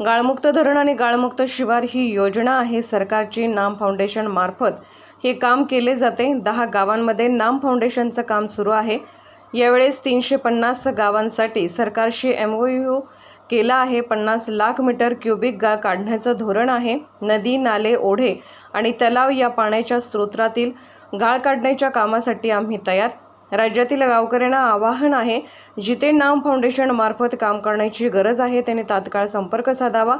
गाळमुक्त धरण आणि गाळमुक्त शिवार ही योजना आहे. सरकारची नाम फाउंडेशन मार्फत हे काम केले जाते. दहा गावांमध्ये नाम फाउंडेशनचं काम सुरू आहे. यावेळेस तीनशे पन्नास गावांसाठी सरकारशी एम ओ यू केला आहे. पन्नास लाख मीटर क्युबिक गाळ काढण्याचं धोरण आहे. नदी नाले ओढे आणि तलाव या पाण्याच्या स्रोतातील गाळ काढण्याच्या कामासाठी आम्ही तयार राज्यातील गावकऱ्यांना आवाहन आहे जिथे नाम फाउंडेशन मार्फत काम करण्याची गरज आहे त्याने तात्काळ संपर्क साधावा.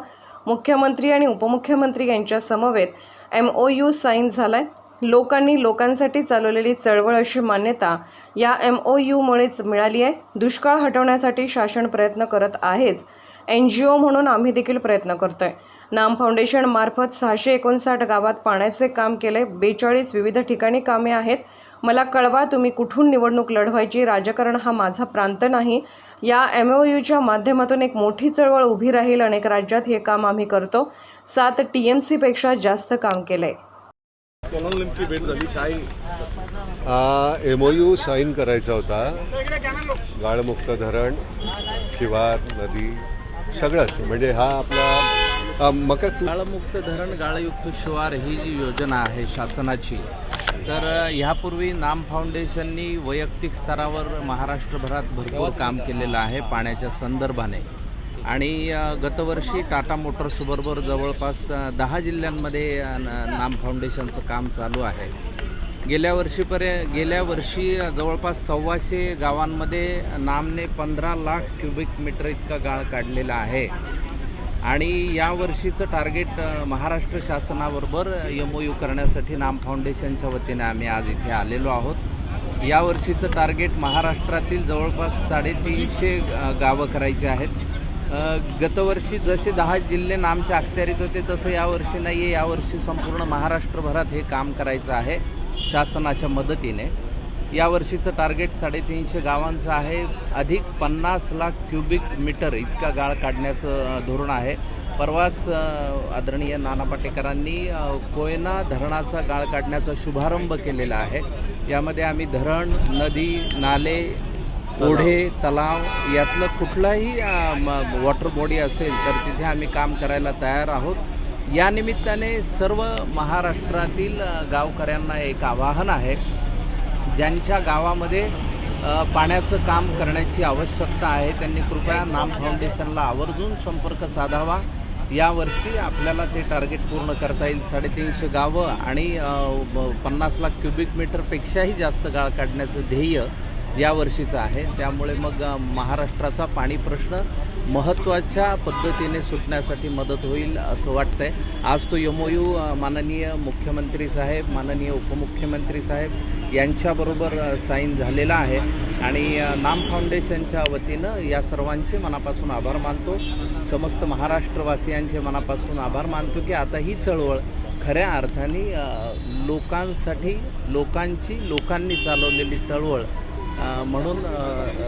मुख्यमंत्री आणि उपमुख्यमंत्री यांच्या समवेत एम ओ यू साईन झालाय. लोकांनी लोकांसाठी चालवलेली चळवळ अशी मान्यता या एम ओ यूमुळेच मिळाली आहे. दुष्काळ हटवण्यासाठी शासन प्रयत्न करत आहेच. एन जी ओ म्हणून आम्ही देखील प्रयत्न करतोय. नाम फाउंडेशन मार्फत सहाशे एकोणसाठ गावात पाण्याचे काम केले बेचाळीस विविध ठिकाणी कामे आहेत. मला कळवा तुम्ही कुठून निवडणूक लढवायची राजकारण हा माझा प्रांत नाही. या एम ओ यूच्या माध्यमातून एक मोठी चळवळ उभी राहील अनेक राज्यात हे काम आम्ही करतो. सात टी एम सीपेक्षा जास्त काम झाली काय? एम ओ यू साईन करायचा होता. गाळमुक्त धरण शिवार नदी सगळंच. म्हणजे हा आपला मका गाळमुक्त धरण गाळयुक्त शिवार ही जी योजना आहे शासनाची तर ह्यापूर्वी नाम फाउंडेशननी वैयक्तिक स्तरावर महाराष्ट्रभरात भरपूर काम केलेलं आहे पाण्याच्या संदर्भाने. आणि गतवर्षी टाटा मोटर्सबरोबर जवळपास दहा जिल्ह्यांमध्ये न- नाम फाउंडेशनचं काम चालू आहे. गेल्या वर्षीपर्यंत गेल्या वर्षी जवळपास सव्वाशे गावांमध्ये नामने पंधरा लाख क्युबिक मीटर इतका गाळ काढलेला आहे. आणि या वर्षीचं टार्गेट महाराष्ट्र शासनाबरोबर एम ओ यू करण्यासाठी नाम फाउंडेशनच्या वतीने आम्ही आज इथे आलेलो आहोत. या वर्षीचं टार्गेट महाराष्ट्रातील जवळपास साडेतीनशे गावं करायची आहेत. गतवर्षी जसे दहा जिल्हे नामच्या अखत्यारीत होते तसं यावर्षी नाही आहे यावर्षी संपूर्ण महाराष्ट्रभरात हे काम करायचं आहे शासनाच्या मदतीने. यावर्षीचं टार्गेट साडेतीनशे गावांचं आहे. अधिक पन्नास लाख क्युबिक मीटर इतका गाळ काढण्याचं धोरण आहे. परवाच आदरणीय नाना पाटेकरांनी कोयना धरणाचा गाळ काढण्याचा शुभारंभ केलेला आहे. यामध्ये आम्ही धरण नदी नाले ओढे तलाव यातलं कुठलाही वॉटर बॉडी असेल तर तिथे आम्ही काम करायला तयार आहोत. या निमित्ताने सर्व महाराष्ट्रातील गावकऱ्यांना एक आवाहन आहे. ज्यांच्या गावामध्ये पाण्याचं काम करण्याची आवश्यकता आहे त्यांनी कृपया नाम फाउंडेशनला आवर्जून संपर्क साधावा. यावर्षी आपल्याला ते टार्गेट पूर्ण करता येईल. साडेतीनशे गावं आणि पन्नास लाख क्युबिक मीटरपेक्षाही जास्त गाळ काढण्याचं ध्येय यावर्षीचं आहे. त्यामुळे मग महाराष्ट्राचा पाणी प्रश्न महत्त्वाच्या पद्धतीने सुटण्यासाठी मदत होईल असं वाटतंय. आज तो यमोयू माननीय मुख्यमंत्री साहेब माननीय उपमुख्यमंत्री साहेब यांच्याबरोबर साईन झालेला आहे. आणि नाम फाउंडेशनच्या वतीनं या सर्वांचे मनापासून आभार मानतो. समस्त महाराष्ट्रवासियांचे मनापासून आभार मानतो की आता ही चळवळ खऱ्या अर्थाने लोकांसाठी लोकांची लोकांनी चालवलेली चळवळ म्हणून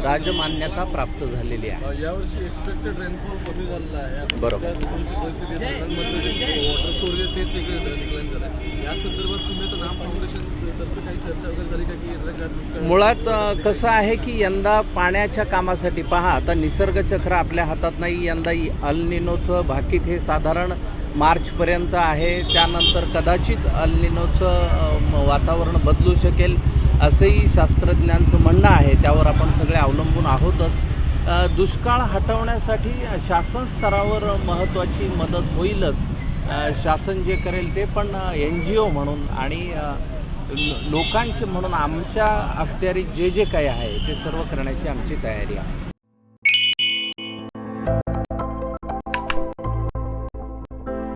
राजमान्यता प्राप्त झालेली आहे यावर्षी एक्सपेक्टेड रेनफॉल कमी झालेला आहे आता बरोबर. सध्या थोडीशी परिस्थिती आहे. धरणांमधलं जे वॉटर स्टोरेज ते सगळं डिक्लाइन झालं आहे. या संदर्भात तुम्ही आता नाम फाउंडेशन तर्फे काही चर्चा वगैरे झाली का की याचा काय दुष्काळ मुळात कसं आहे की यंदा पाण्याच्या कामासाठी पहा आता निसर्गचक्र आपल्या हातात नाही यंदा अल्निनोचं भाकीत हे साधारण मार्चपर्यंत आहे त्यानंतर कदाचित अल्निनोचं वातावरण बदलू शकेल असंही शास्त्रज्ञांचं म्हणणं आहे त्यावर आपण सगळे अवलंबून आहोतच. दुष्काळ हटवण्यासाठी शासन स्तरावर महत्त्वाची मदत होईलच. शासन जे करेल ते पण एन जी ओ म्हणून आणि लोकांचे म्हणून आमच्या अखत्यारीत जे जे काही आहे ते सर्व करण्याची आमची तयारी आहे.